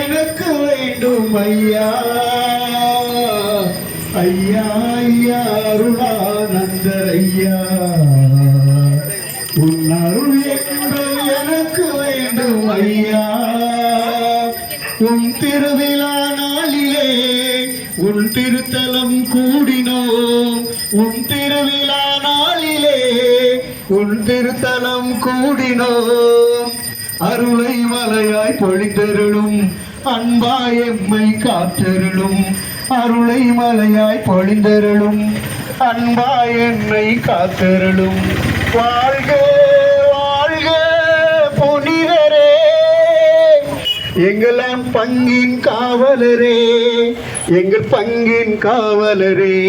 எனக்கு வேண்டும் ஐயா. ஐயா ஐயா அருளானந்தரையா உன்னருள் என்று எனக்கு வேண்டும் ஐயா. உன் திருவிழா நாளிலே உன் திருத்தலம் கூடினோம். உன் திருவிழா உண்டிருத்தலம் கூடினோம். அருளை மலையாய் பொழிந்தருளும். அன்பா எம்மை காத்தருளும் அருளை மலையாய் பொழிந்தருளும். அன்பா என்னை காத்தருளும். வாழ்க வாழ்க புனிதரே. எங்கெல்லாம் பங்கின் காவலரே. எங்கள் பங்கின் காவலரே.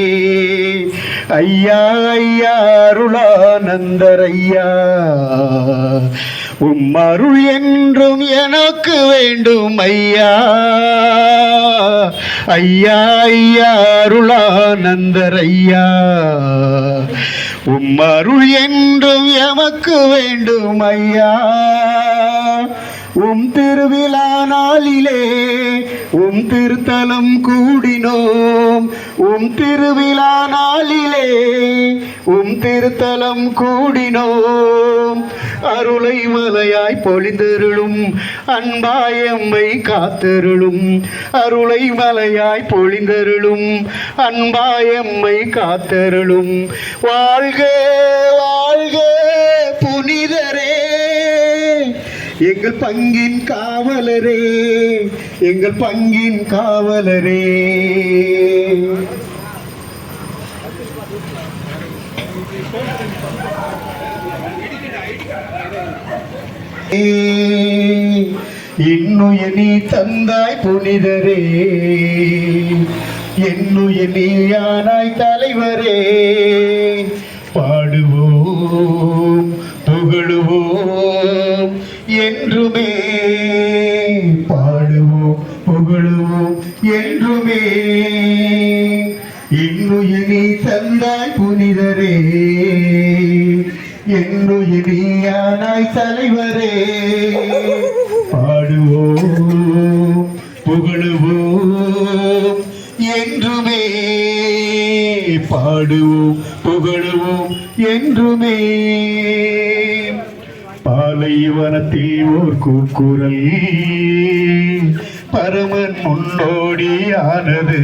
ஐயா ஐயா அருளானந்தர் ஐயா உம் அருள் என்றும் எனக்கு வேண்டும் ஐயா. ஐயா ஐயா அருளானந்தர் ஐயா உம் அருள் என்றும் எமக்கு வேண்டும் ஐயா. உம் திருவிழா நாளிலே உம் திருத்தலம் கூடினோம். உம் திருவிழா நாளிலே உம் திருத்தலம் கூடினோம். அருளை மலையாய் பொழிந்தருளும் அன்பாயம்மை காத்தருளும். அருளை மலையாய் பொழிந்தருளும் அன்பாயம்மை காத்தருளும். வாழ்க வாழ்க புனிதரே. எங்கள் பங்கின் காவலரே எங்கள் பங்கின் காவலரே. இன்னுய நீ தந்தாய் புனிதரே என்னுய நீ தலைவரே. பாடுவோம் புகழுவோம். என்றுமே பாடுவோம் புகழுவோம் என்றுமே. இன்னுய தந்தாய் புனிதரே என்னுயிரியானாய் தலைவரே. பாடுவோம் புகழுவோம் என்றுமே. பாடுவோம் புகழுவோம் என்றுமே. பாலைவனத்தில் ஓர் கூக்குரல். பரமன் முன்னோடியானது.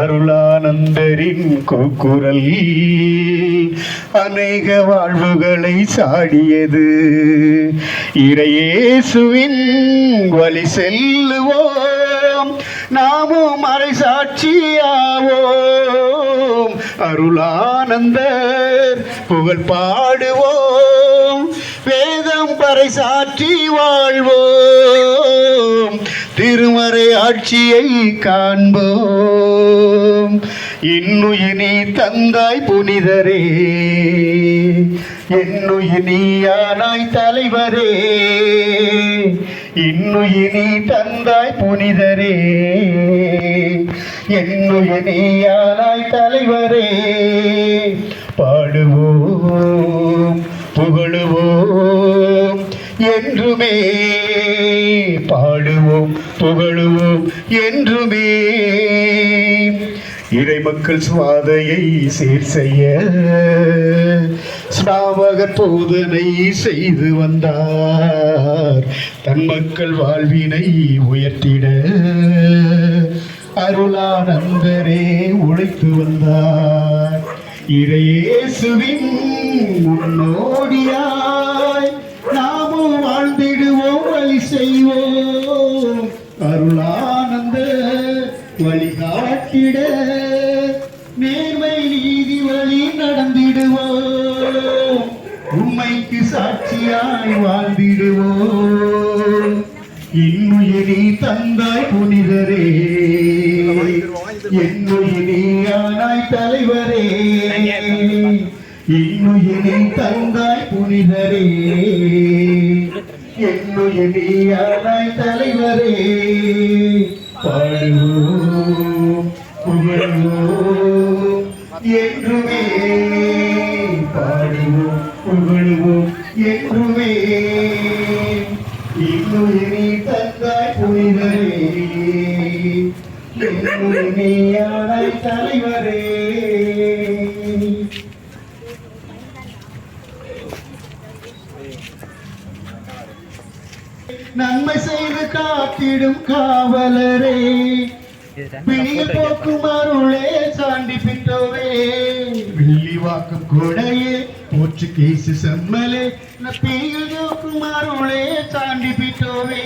அருளானந்தரின் கூக்குரல். அநேக வாழ்வுகளை சாடியது. இறையேசுவின் வழி செல்லுவோம். நாமும் அரை சாட்சியாவோம். அருளானந்தர் புகழ் பாடுவோம். வேதம் பறை சாற்றி வாழ்வோம். திரு காட்சியை காண்போம். இன்னுயினி தந்தாய் புனிதரே என்னுயினியானாய் தலைவரே இன்னுயினி தந்தாய் புனிதரே என்னுயினியானாய் தலைவரே. பாடுவோம் புகழுவோம் என்றுமே பாடுவோம். புகழுவோம் என்றுமே. இறைமக்கள் சுவாதையை சீர் செய்ய. ஸ்நாவகர் போதனை செய்து வந்தார். தன் மக்கள் வாழ்வினை உயர்த்திட. அருளானந்தரே உழைத்து வந்தார். இறையேசுவின் முன்னோடியாய் அருளானந்த வழிகாட்டிட நேர்மை நீதி வழி நடந்திடுவோம். உண்மைக்கு சாட்சியாய் வாழ்ந்திடுவோம். இன்னுயிரி தந்தாய் புனிதரே. என்னுயிரியானாய் தலைவரே. இன்னுயிரி தந்தாய் புனிதரே. என்னுயிரியானாய் தலைவரே பாடுவோம் புகழ்வோம் என்றுமே பாடுவோம் புகழுவோம் என்றுமே இன்னுயிரி தந்தாய் புனிதரே என்னுயிரியானாய் தலைவரே நன்மை செய்து காத்திடும் காவலரே. பிணியில் போக்கும் அருளே சாண்டி பிட்டோவே வெள்ளி வாக்கும் கொடையே போற்று கேசு செம்மலே பிணியில் போக்கும் அருளே சாண்டி பிட்டோவே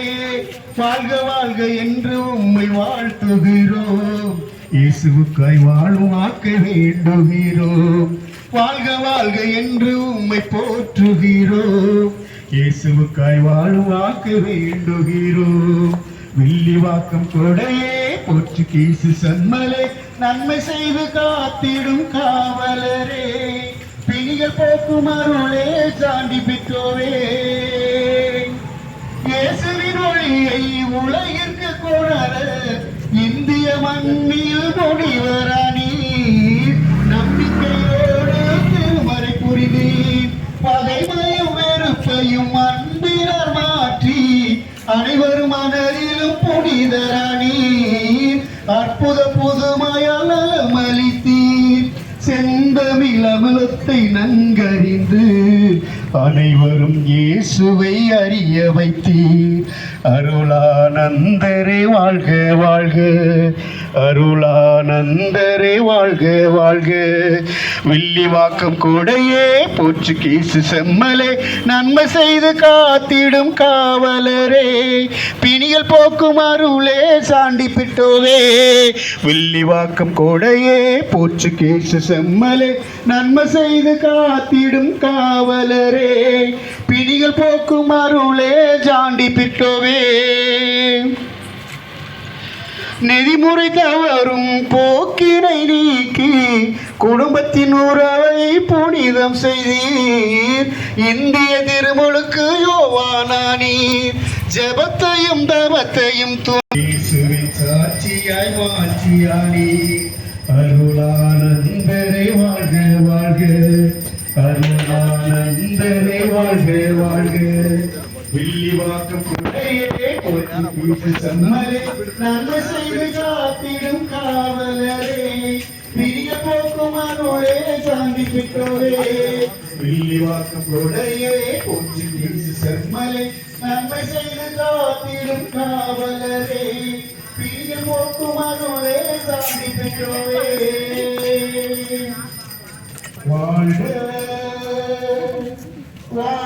வாழ்க வாழ்க என்று உம்மை வாழ்த்துகிறோம். இயேசுவுக்காய் வாழும் ஆக்க வேண்டுகிறோம். வாழ்க வாழ்க என்று உம்மை போற்றுகிறோம். இயேசுவுக்காய் வாழும் ஆக்க வேண்டுகிறோம் வில்லிவாக்கம் கொடையே போற்று போர்ச்சுகீசு சன்மலே. நன்மை செய்து காத்திடும் காவலரே. பிணிகள் போக்கும் அருளே சாண்டி பெற்றோரே. இயேசுவின் ஒளியை உலகிற்கு புதுமையால் நலமளித்தீர் செந்தமிழ் அமலத்தை நன்கறிந்து அனைவரும் இயேசுவை அறிய வைத்தீர். அருளானந்தரே வாழ்க வாழ்க. அருளானந்தரே வாழ்க வாழ்க. வில்லிவாக்கம் கூடையே போர்ச்சுகீசு செம்மலே. நன்மை செய்து காத்திடும் காவலரே. பிணிகள் போக்கும் அருளே சாண்டி பிட்டோவே. வில்லிவாக்கம் கூடையே போர்ச்சுகீசு செம்மலே. நன்மை செய்து காத்திடும் காவலரே. பிணிகள் போக்கும் அருளே சாண்டி பிட்டோவே. நெறிமுறை தவறும் போக்கினை நீக்கி குடும்பத்தின் உறவை புனிதம் செய்தீர். இந்திய திருமுழுக்கு யோவானானீர் ஜபத்தையும் தவத்தையும் சாட்சியாய் மாற்றியானி அருளானந்தரை வாழ்க வாழ்க. அருளானந்தரை வாழ்க வாழ்க. വലിയ വാക്കം നന്മ ചെയ്ത് കാത്തിടും കാവലരെ തിരികെ പോക്കുമാനോടെ ശാന്തിപ്പിട്ടോരെ വലിയ വാക്കം കൊടയെ കൊച്ചി ശർമ്മലെ നന്മ ചെയ്ത് കാത്തിടും കാവലരെ തിരികെ പോക്കുമാനോടെ ശാന്തിപ്പിട്ടോരെ വാഴ വാഴ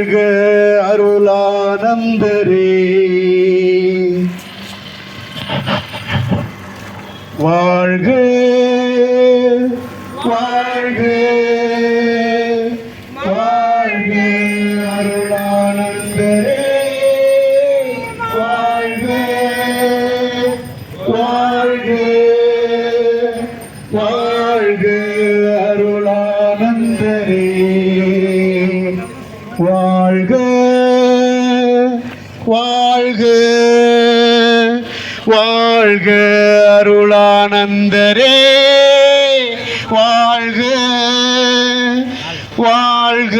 வாழ்க அருளானந்தரே. வாழ்க வாழ்க வாழ்க அருளானந்தரே. வாழ்க வாழ்க வாழ்க அருளானந்தரே. வாழ்க வாழ்க வாழ்க அருளானந்தரே வாழ்க வாழ்க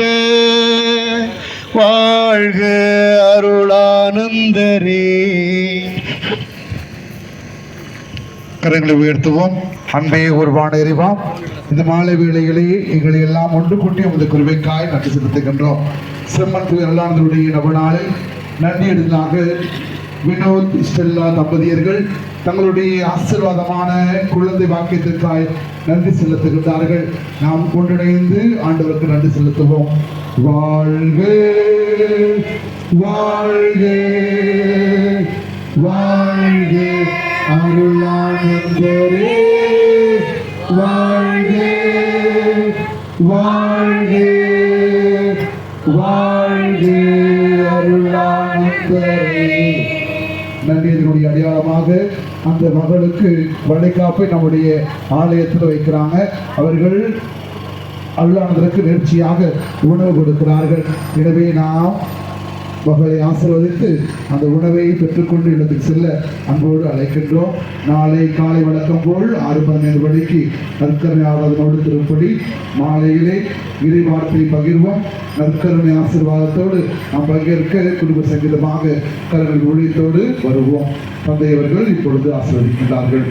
வாழ்க அருளானந்தரே. கரங்களை உயர்த்துவோம். அன்பே உருவான எறிவாம் இந்த மாலை வேளைகளே எங்களை எல்லாம் ஒன்று கூட்டி உமது குருவைக்காய் நன்றி செலுத்துகின்றோம். செம்மன் துயரலானதுடைய நவநாளில் நன்றி எடுத்ததாக வினோத் ஸ்டெல்லா தம்பதியர்கள் தங்களுடைய ஆசீர்வாதமான குழந்தை வாக்கியத்திற்காய் நன்றி செலுத்துகின்றார்கள். நாம் ஒன்றிணைந்து ஆண்டவருக்கு நன்றி செலுத்துவோம். வாழ்க வாழ்க வாழ்க. அருளானந்தரே வாழ்க. வாழ்க வாழ்கே அருளானந்தரே நன்றியினுடைய அடையாளமாக அந்த மகளுக்கு வளைகாப்பை நம்முடைய ஆலயத்தில் வைக்கிறாங்க. அவர்கள் அருளானதற்கு நேர்ச்சியாக உணவு கொடுக்கிறார்கள். எனவே நாம் மகளை ஆசிர்வதித்து அந்த உணவை பெற்றுக்கொண்டு இல்லத்துக்கு செல்ல அன்போடு அழைக்கின்றோம். நாளை காலை வழக்கம் போல் ஆறு பதினைந்து மணிக்கு நற்கருணை ஆராதனோடு திருப்படி மாலையிலே இறை வார்த்தை பகிர்வோம். நற்கருணை ஆசீர்வாதத்தோடு நாம் பங்கேற்க குடும்ப சங்கீதமாக கருணை ஊழியத்தோடு வருவோம். தந்தையவர்கள் இப்பொழுது ஆசிர்வதிக்கின்றார்கள்.